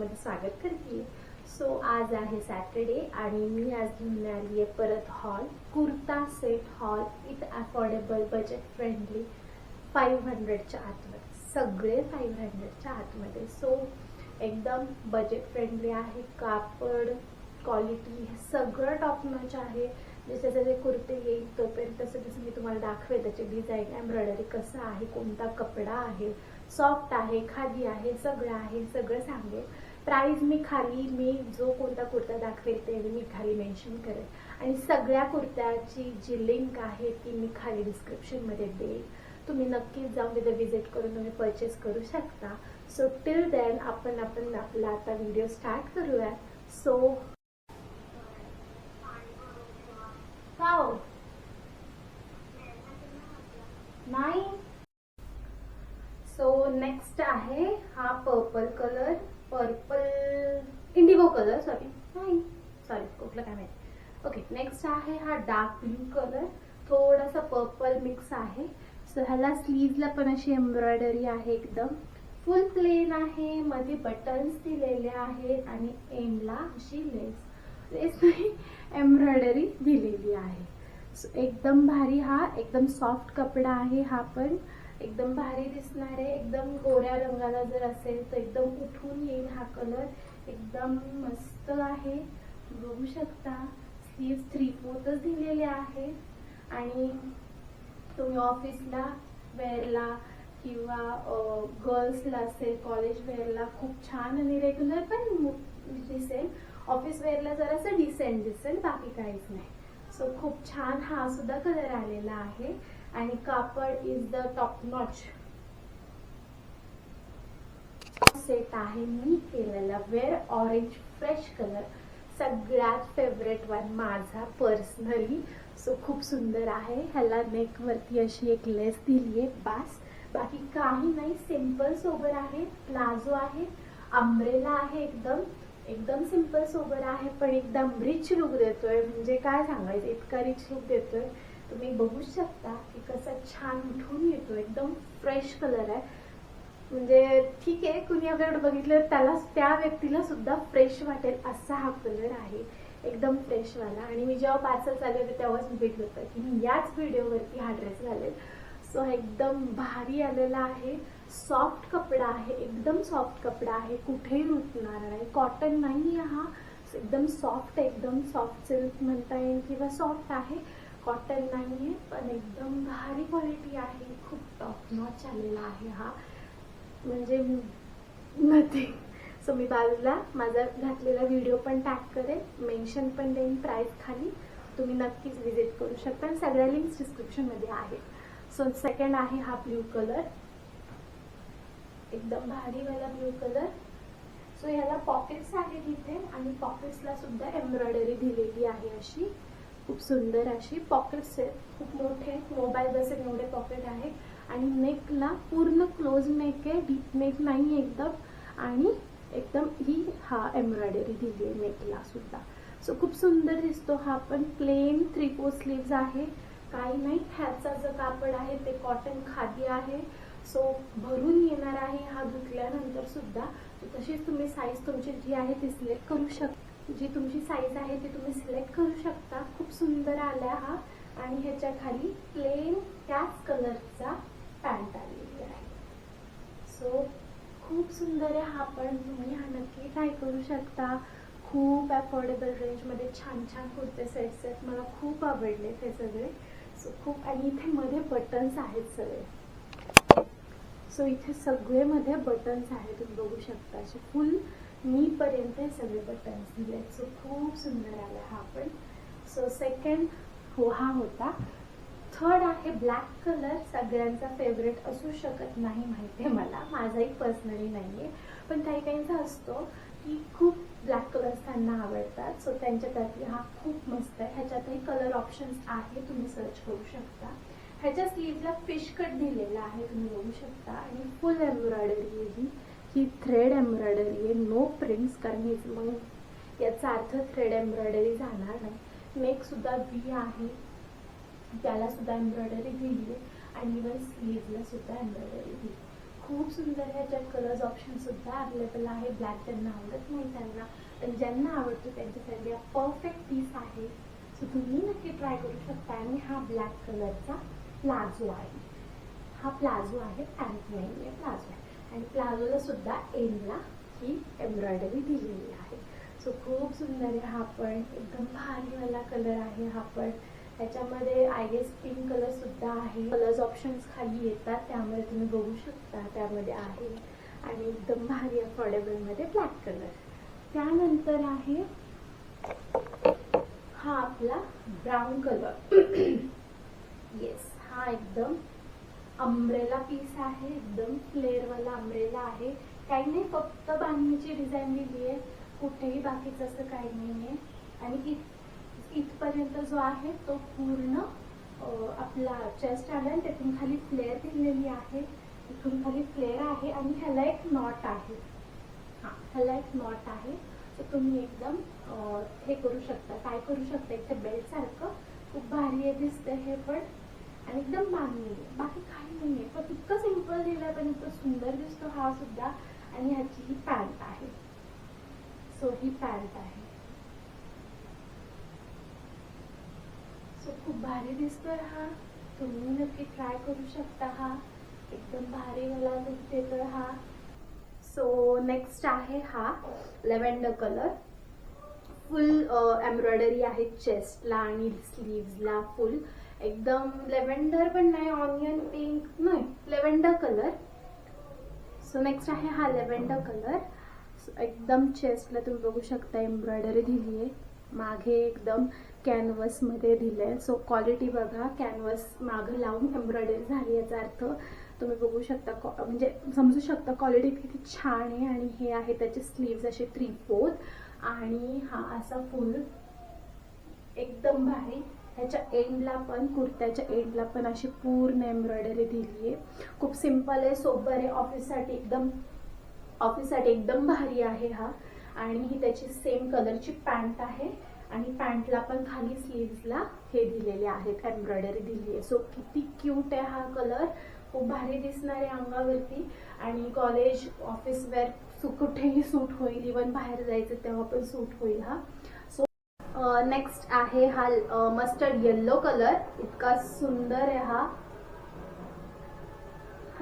ब्लॉगमध्ये स्वागत करते. सो आज आहे सॅटर्डे आणि मी आज घेऊन आली आहे परत हॉल कुर्ता सेट हॉल इथ अफोर्डेबल बजेट फ्रेंडली फाईव्ह हंड्रेडच्या आतमध्ये. सगळे फाईव्ह हंड्रेडच्या आतमध्ये. सो एकदम बजेट फ्रेंडली आहे. कापड क्वालिटी हे सगळं टॉप आहे. जसे जसे कुर्ते येईल तोपर्यंत तसं तसं मी तुम्हाला दाखवेल त्याचे डिझाईन एम्ब्रॉयडरी कसं आहे कोणता कपडा आहे सॉफ्ट आहे खादी आहे सगळं आहे सगळं सांगेल. प्राईज मी खाली मी जो कोणता कुर्ता दाखवेल ते मी खाली मेन्शन करेल. आणि सगळ्या कुर्त्याची जी लिंक आहे ती मी खाली डिस्क्रिप्शनमध्ये देईल. तुम्ही नक्कीच जाऊन तिथे विजिट करून तुम्ही परचेस करू शकता. सो टिल देन आपण आपण आपला आता व्हिडिओ स्टार्ट करूया सो हो नाही सो नेक्स्ट आहे हा purple colour purple indigo colour sorry नाही सॉरी कुठलं काय माहिती. ओके नेक्स्ट आहे हा डार्क ब्ल्यू कलर थोडासा पर्पल मिक्स आहे. सो ह्याला स्लीजला पण अशी एम्ब्रॉयडरी आहे एकदम. फुल प्लेन आहे मध्ये बटन्स दिलेले आहेत आणि एंडला अशी लेस लेस नाही एम्ब्रॉयडरी दिलेली आहे. सो एकदम भारी हा एकदम सॉफ्ट कपडा आहे हा पण. एकदम भारी दिसणार आहे. एकदम गोऱ्या रंगाला जर असेल तर एकदम उठून येईल हा कलर एकदम मस्त आहे. बघू शकता स्लीव्ह थ्री फोर्थच दिलेले आहे आणि तुम्ही ऑफिसला वेअरला किंवा गर्ल्सला असेल कॉलेज वेअरला खूप छान आणि रेग्युलर पण दिसेल. ऑफिस वेअरला जरासं डिसेंट दिसेल बाकी काहीच नाही. सो खूप छान हा सुद्धा कलर आलेला आहे. आणि कापड is the top notch set आहे मी केलेला वेअर ऑरेंज फ्रेश कलर सगळ्यात फेवरेट वन माझा पर्सनली सो खूप सुंदर आहे. ह्याला नेकवरती अशी एक लेस दिली आहे बास. बाकी काही नाही सिंपल सोबर आहे प्लाझो आहे अम्ब्रेला आहे एकदम. एकदम सिंपल सोबर आहे पण एकदम रिच लुक देतोय. म्हणजे काय सांगायचं इतका रिच लुक देतोय. तुम्ही बघू शकता की कसा छान उठून येतो. एकदम फ्रेश कलर आहे. म्हणजे ठीक आहे कुणी आपल्याकडे बघितलं त्याला त्या व्यक्तीला सुद्धा फ्रेश वाटेल असा हा कलर आहे. एकदम फ्रेशवाला आणि मी जेव्हा पार्सल चालले होते तेव्हाच मी भेटलं होतं की मी याच व्हिडिओवरती हा ड्रेस घालेल. सो एकदम भारी आलेला आहे. सॉफ्ट कपडा आहे. एकदम सॉफ्ट कपडा आहे. कुठेही रुतणार नाही. कॉटन नाही आहे हा एकदम सॉफ्ट एकदम सॉफ्ट सिल्क म्हणता येईल किंवा सॉफ्ट आहे. कॉटन नाही आहे पण एकदम भारी क्वालिटी आहे. खूप टॉप नॉच आलेला आहे हा. म्हणजे नथिंग सो मी बाजूला माझा घातलेला व्हिडिओ पण टॅग करेन. मेन्शन पण देईन प्राईस खाली. तुम्ही नक्कीच विजिट करू शकता. आणि सगळ्या लिंक्स डिस्क्रिप्शनमध्ये आहेत. सो सेकंड आहे हा ब्ल्यू कलर एकदम भारीवाला ब्ल्यू कलर सो ह्याला पॉकेट्स आहेत इथे. आणि पॉकेट्सला सुद्धा एम्ब्रॉयडरी दिलेली आहे अशी. खूप सुंदर अशी पॉकेट्स आहेत. खूप मोठे मोबाईल बसेल एवढे पॉकेट आहे आणि नेकला पूर्ण क्लोज नेक आहे. डीप नेक नाही एकदम. आणि एकदम ही हा एम्ब्रॉयडरी दिली आहे नेकला सुद्धा. सो खूप सुंदर दिसतो हा पण. प्लेन थ्री फोर स्लीव्ज आहे. काही नाही ह्याचा जो कापड आहे ते कॉटन खादी आहे. सो भरून येणार आहे हा धुतल्यानंतर सुद्धा. तशीच तुम्ही साईज तुमची जी आहे ती सिलेक्ट करू शकता. जी तुमची साईज आहे ती तुम्ही सिलेक्ट करू शकता. खूप सुंदर आला हा. आणि ह्याच्या खाली प्लेन त्याच कलरचा पॅन्ट आलेली आहे. सो खूप सुंदर आहे हा पण. तुम्ही हा नक्की ट्राय करू शकता. खूप अफोर्डेबल रेंजमध्ये छान छान कुर्ते सेट्स आहेत. मला खूप आवडले ते सगळे. सो खूप आणि इथे मध्ये बटन्स आहेत सगळे. सो इथे सगळे मध्ये बटन्स आहेत. तुम्ही बघू शकता. असे फुल नीपर्यंत हे सगळे बटन्स दिले आहेत सो खूप सुंदर आला हा पण. सो सेकंड हो हा होता. थर्ड आहे ब्लॅक कलर सगळ्यांचा फेवरेट असू शकत नाही माहिती आहे मला. माझाही पर्सनली नाही आहे पण काही काहींचा असतो की खूप ब्लॅक कलर्स त्यांना आवडतात. सो त्यांच्यासाठी हा खूप मस्त आहे. ह्याच्यातही कलर ऑप्शन्स आहे. तुम्ही सर्च करू शकता. ह्याच्या स्लीवला फिश कट दिलेला आहे. तुम्ही बघू शकता. आणि फुल एम्ब्रॉयडरी ही. ही थ्रेड एम्ब्रॉयडरी आहे नो प्रिंट्स कारण ही मग याचा अर्थ थ्रेड एम्ब्रॉयडरी जाणार नाही. नेकसुद्धा व्ही आहे. त्याला सुद्धा एम्ब्रॉयडरी दिली आहे आणि इवन स्लीवला सुद्धा एम्ब्रॉयडरी दिली खूप सुंदर ह्याच्यात कलर्स ऑप्शन सुद्धा अवेलेबल आहे ब्लॅक त्यांना आवडत नाही त्यांना. पण ज्यांना आवडतो त्यांच्यासाठी हा परफेक्ट पीस आहे. सो तुम्ही नक्की ट्राय करू शकता. आणि हा ब्लॅक कलरचा प्लाझो आहे. हा प्लाझो आहे पॅन्ट नाही आहे प्लाझो आहे आणि प्लाझोला सुद्धा एंडला ही एम्ब्रॉयडरी दिलेली आहे. सो खूप सुंदर आहे. हा पण एकदम भारीवाला कलर आहे हा पण. त्याच्यामध्ये आय गेस पिंक कलर सुद्धा आहे. कलर्स ऑप्शन्स खाली येतात त्यामुळे तुम्ही बघू शकता त्यामध्ये आहे. आणि एकदम भारी अफोर्डेबलमध्ये ब्लॅक कलर त्यानंतर आहे हा आपला ब्राऊन कलर येस हा एकदम अम्ब्रेला पीस आहे एकदम फ्लेअरवाला अम्ब्रेला आहे. काही नाही फक्त बांधणीची डिझाईन दिली आहे. कुठेही बाकीचं असं काही नाही आहे. आणि इत इथपर्यंत जो आहे तो पूर्ण आपला चेस्ट आला आणि त्यातून खाली फ्लेअर दिलेली आहे. इथून खाली फ्लेअर आहे आणि ह्याला एक नॉट आहे. हां ह्याला एक नॉट आहे. तर तुम्ही एकदम हे करू शकता. काय करू शकता? इथे बेल्ट सारखं. खूप भारी आहे दिसतं हे पण. आणि एकदम मागणी आहे. बाकी काही नाही आहे पण इतकं सिंपल दिलं पण इतकं सुंदर दिसतो हा सुद्धा. आणि ह्याची ही पॅन्ट आहे. सो ही पॅन्ट आहे. सो खूप भारी दिसतोय हा. तुम्ही नक्की ट्राय करू शकता हा. एकदम भारी मला लुक देतोय हा. सो नेक्स्ट आहे हा लेव्हेंडर कलर फुल एम्ब्रॉयडरी आहे चेस्टला आणि स्लीव्सला फुल एकदम लेव्हेंडर पण नाही ऑनियन पिंक नाही लेव्हेंडर कलर सो नेक्स्ट आहे हा लेव्हेंडर कलर एकदम चेस्टला तुम्ही बघू शकता एम्ब्रॉयडरी दिली आहे. मागे एकदम कॅनव्हसमध्ये दिलं आहे सो क्वालिटी बघा कॅनव्हस मागं लावून एम्ब्रॉयडरी झाली याचा अर्थ. तुम्ही बघू शकता कॉ म्हणजे समजू शकता क्वालिटी किती छान आहे आणि हे आहे त्याचे स्लीव्ज असे थ्री फोर्थ आणि हा असा फुल एकदम भारी ह्याच्या एंडला पण कुर्त्याच्या एंडला पण अशी पूर्ण एम्ब्रॉयडरी दिली आहे खूप सिंपल आहे सोबर आहे. ऑफिससाठी एकदम ऑफिससाठी एकदम भारी आहे हा. आणि ही त्याची सेम कलरची पॅन्ट आहे. आणि पॅन्टला पण खाली स्लीव्सला हे दिलेले आहेत एम्ब्रॉयडरी दिली आहे सो किती क्यूट आहे हा कलर खूप भारी दिसणार आहे अंगावरती. आणि कॉलेज ऑफिस वेअर सु कुठेही सूट होईल. इवन बाहेर जायचं तेव्हा पण सूट होईल हा. नेक्स्ट आहे हा मस्टर्ड येल्लो कलर इतका सुंदर आहे हा.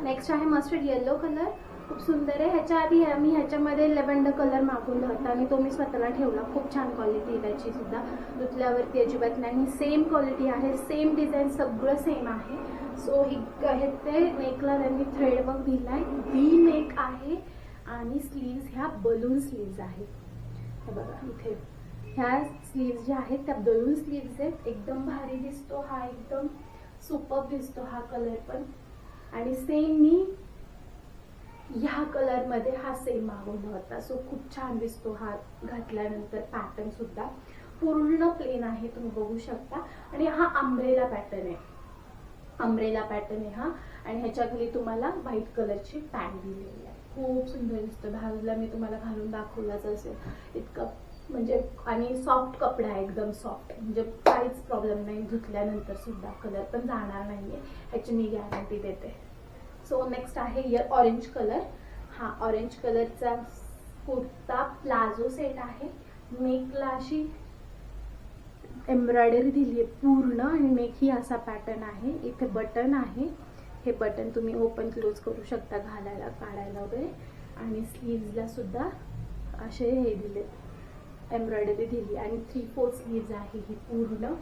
नेक्स्ट आहे मस्टर्ड येल्लो कलर खूप सुंदर आहे. ह्याच्या आधी मी ह्याच्यामध्ये लेवंडर कलर मागवला होता आणि तो मी स्वतःला ठेवला. खूप छान क्वालिटी आहे त्याची सुद्धा. धुतल्यावरती अजिबात नाही. सेम क्वालिटी आहे. सेम डिझाईन सगळं सेम आहे. सो ही हे ते नेकला त्यांनी थ्रेड वर्क आहे वी नेक आहे. आणि स्लीव्ज ह्या बलून स्लीव्ज आहेत. बघा इथे. ह्या स्लीव्ज ज्या आहेत त्या दोन स्लीव्स आहेत. एकदम भारी दिसतो हा एकदम सुपर दिसतो हा कलर पण. आणि सेम मी ह्या कलरमध्ये हा सेम मागवला होता सो खूप छान दिसतो हा घातल्यानंतर पॅटर्न सुद्धा. पूर्ण प्लेन आहे तुम्ही बघू शकता. आणि हा आंब्रेला पॅटर्न आहे. आंब्रेला पॅटर्न आहे हा. आणि ह्याच्या खाली तुम्हाला व्हाईट कलरची पॅन्ट दिलेली आहे. खूप सुंदर दिसतं. बाजूला मी तुम्हाला घालून दाखवलाच असेल. इतकं म्हणजे आणि सॉफ्ट कपडा आहे एकदम सॉफ्ट म्हणजे काहीच प्रॉब्लेम नाही धुतल्यानंतर सुद्धा कलर पण जाणार नाहीये. ह्याची मी गॅरंटी देते. सो नेक्स्ट आहे इयर ऑरेंज कलर हा ऑरेंज कलरचा कुर्ता प्लाझो सेट आहे. मेकला अशी एम्ब्रॉयडरी दिली आहे पूर्ण आणि मेक ही असा पॅटर्न आहे. इथे बटन आहे. हे बटन तुम्ही ओपन क्लोज करू शकता घालायला काढायला वगैरे. आणि स्लीव्हला सुद्धा असे हे दिले एम्ब्रॉयडरी दिली आणि थ्री फोर्थ स्लीव्ज आहे ही पूर्ण.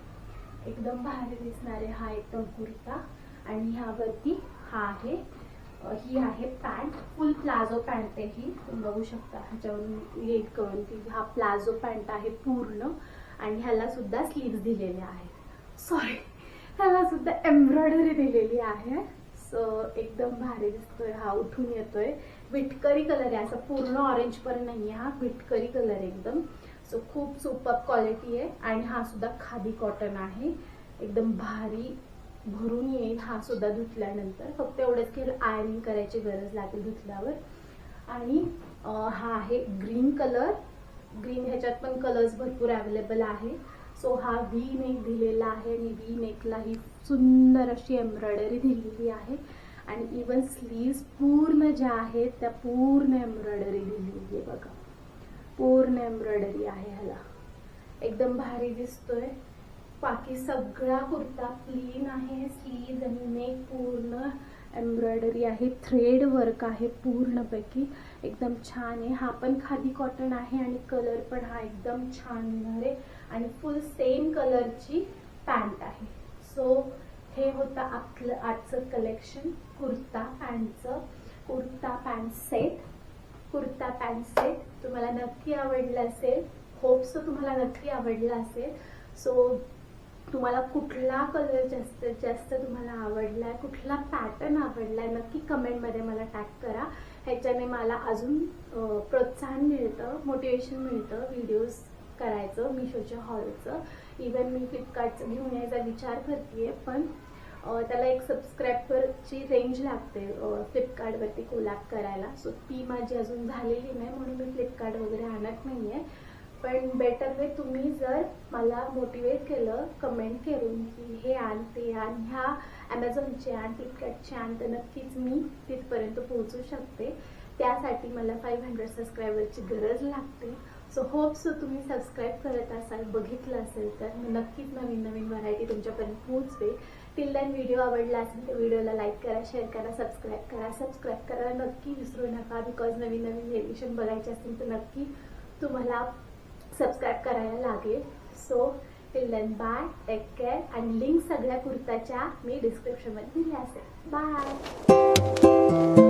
एकदम भारी दिसणारे हा एकदम कुर्ता. आणि ह्यावरती हा आहे ही आहे पॅन्ट. फुल प्लाझो पॅन्ट आहे ही. बघू शकता ह्याच्यावरून हे कळून की हा प्लाझो पॅन्ट आहे पूर्ण. आणि ह्याला सुद्धा स्लीव्ज दिलेले आहेत. सॉरी ह्याला सुद्धा एम्ब्रॉयडरी दिलेली आहे. सो एकदम भारी दिसतोय हा उठून येतोय. विटकरी कलर आहे. असा पूर्ण ऑरेंज पण नाही आहे हा विटकरी कलर एकदम. सो खूप सुपर क्वालिटी आहे. आणि हा सुद्धा खादी कॉटन आहे. एकदम भारी भरून येईल हा सुद्धा धुतल्यानंतर. फक्त एवढंच की आयरिंग करायची गरज लागेल धुतल्यावर. आणि हा आहे ग्रीन कलर ग्रीन ह्याच्यात पण कलर्स भरपूर अवेलेबल आहे. सो हा व्ही नेक दिलेला आहे आणि व्ही नेकला ही सुंदर अशी एम्ब्रॉयडरी दिलेली आहे. आणि इवन स्लीव्ज पूर्ण ज्या आहेत त्या पूर्ण एम्ब्रॉयडरी दिलेली आहे बघा. पूर्ण एम्ब्रॉयडरी आहे ह्याला. एकदम भारी दिसतोय. बाकी सगळा कुर्ता क्लीन आहे स्लीव आणि नेक पूर्ण एम्ब्रॉयडरी आहे. थ्रेड वर्क आहे पूर्णपैकी. एकदम छान आहे. हा पण खादी कॉटन आहे आणि कलर पण हा एकदम छान येणार आहे. आणि फुल सेम कलरची पॅन्ट आहे. सो हे होतं आपलं आजचं collection kurta पॅन्टचं kurta pant set kurta pant set तुम्हाला नक्की आवडलं असेल. होप्स तुम्हाला नक्की आवडला असेल. सो तुम्हाला कुठला कलर जास्तीत जास्त तुम्हाला आवडला आहे कुठला पॅटर्न आवडला आहे नक्की कमेंटमध्ये मला टॅग करा. ह्याच्याने मला अजून प्रोत्साहन मिळतं मोटिवेशन मिळतं व्हिडिओज करायचं मिशोच्या हॉलचं इवन मी फ्लिपकार्टचं घेऊन यायचा विचार करते पण त्याला एक सबस्क्रायबरची रेंज लागते फ्लिपकार्टवरती कोलॅप करायला. सो ती माझी अजून झालेली नाही म्हणून मी फ्लिपकार्ट वगैरे आणत नाही आहे पण बेटर वे तुम्ही जर मला मोटिवेट केलं कमेंट करून की हे आण ते आण ह्या ॲमेझॉनचे आण फ्लिपकार्टचे आण तर नक्कीच मी तिथपर्यंत पोहोचू शकते. त्यासाठी मला फाईव्ह हंड्रेड सबस्क्रायबरची गरज लागते. सो होप सो तुम्ही सबस्क्राईब करत असाल बघितलं असेल तर नक्कीच नवीन नवीन व्हरायटी तुमच्यापर्यंत पोहोचते. टिल दॅन व्हिडिओ आवडला असेल तर व्हिडिओला लाईक करा शेअर करा सबस्क्राईब करा. सबस्क्राईब करायला नक्की विसरू नका बिकॉज नवीन नवीन एडिशन बघायचे असतील तर नक्की तुम्हाला सबस्क्राईब करायला लागेल. So till then bye take care आणि लिंक सगळ्या कुर्ताच्या मी डिस्क्रिप्शनमध्ये दिल्या असेल. बाय